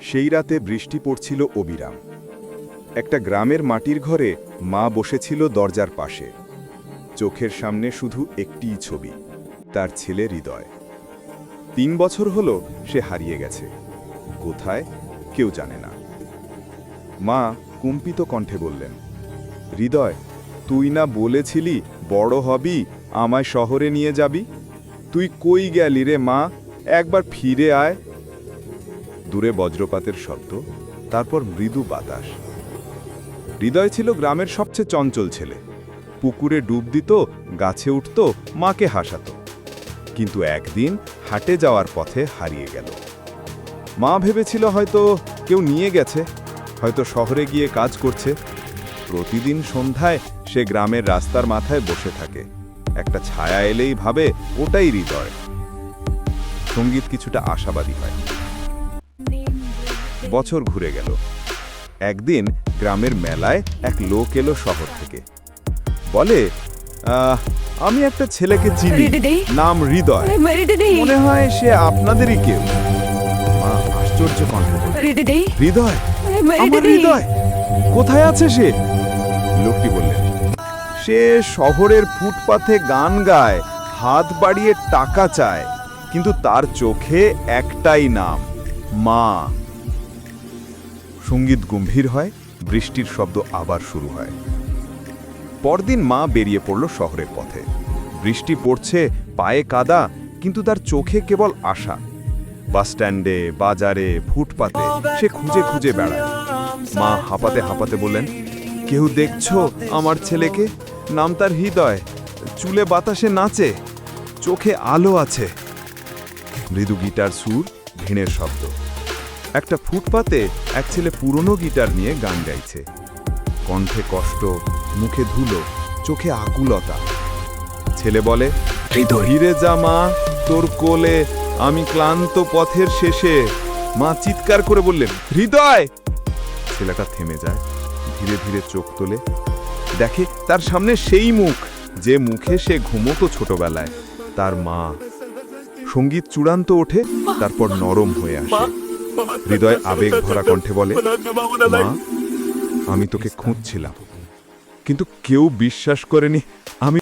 সেই রাতে বৃষ্টি পড়ছিল অবিরাম। একটা গ্রামের মাটির ঘরে মা বসেছিল দরজার পাশে। চোখের সামনে শুধু একটিই ছবি, তার ছেলে হৃদয়। তিন বছর হলো সে হারিয়ে গেছে। কোথায় কেউ জানে না। মা কুম্পিত কণ্ঠে বললেন, হৃদয়, তুই না বলেছিলি বড় হবি, আমায় শহরে নিয়ে যাবি? তুই কই গেলি রে মা? একবার ফিরে আয় দূরে বজ্রপাতের শব্দ, তারপর মৃদু বাতাস। হৃদয় ছিল গ্রামের সবচেয়ে চঞ্চল ছেলে। পুকুরে ডুব দিত, গাছে উঠত, মাকে হাসাতো। কিন্তু একদিন হাটে যাওয়ার পথে হারিয়ে গেল। মা ভেবেছিল হয়তো কেউ নিয়ে গেছে, হয়তো শহরে গিয়ে কাজ করছে। প্রতিদিন সন্ধ্যায় সে গ্রামের রাস্তার মাথায় বসে থাকে। একটা ছায়া এলেই ভাবে, ওটাই হৃদয়। সংগীত কিছুটা আশাবাদী হয়। বছর ঘুরে গেল। একদিন গ্রামের মেলায় এক লোক এলো শহর থেকে। বলে আমি একটা ছেলেকে চিনি। নাম হৃদয়। মনে হয় সে আপনাদেরই কেউ। আশ্চর্য হৃদয়? হৃদয়? কোথায় আছে সে? লোকটি বললেন সে শহরের ফুটপাথে গান গায় হাত বাড়িয়ে টাকা চায় কিন্তু তার চোখে একটাই নাম মা। সংগীত গম্ভীর হয়, বৃষ্টির শব্দ আবার শুরু হয়। পরদিন মা বেরিয়ে পড়ল শহরের পথে। বৃষ্টি পড়ছে, পায়ে কাদা, কিন্তু তার চোখে কেবল আশা। বাসস্ট্যান্ডে বাজারে, ফুটপাতে সে খুঁজে খুঁজে বেড়ায়। মা হাঁপাতে হাঁপাতে বললেন, কেউ দেখছ আমার ছেলেকে? নাম তার হৃদয়, চুলে বাতাসে নাচে, চোখে আলো আছে। মৃদু গিটার সুর ভিনের শব্দ। একটা ফুটপাতে এক ছেলে পুরনো গিটার নিয়ে গান গাইছে। কণ্ঠে কষ্ট মুখে ধুলো চোখে আকুলতা। ছেলে বলে ধীরে যা মা তোর কোলে আমি ক্লান্ত পথের শেষে। মা চিৎকার করে বললেন হৃদয়! ছেলেটা থেমে যায় ধীরে ধীরে চোখ তোলে। দেখে তার সামনে সেই মুখ যে মুখে সে ঘুমতো ছোটবেলায়। তার মা সংগীত চূড়ান্ত ওঠে তারপর নরম হয়ে আসে। হৃদয় আবেগ ভরা কণ্ঠে বলে মা আমি তোকে খুঁজছিলাম। কিন্তু কেউ বিশ্বাস করেনি আমি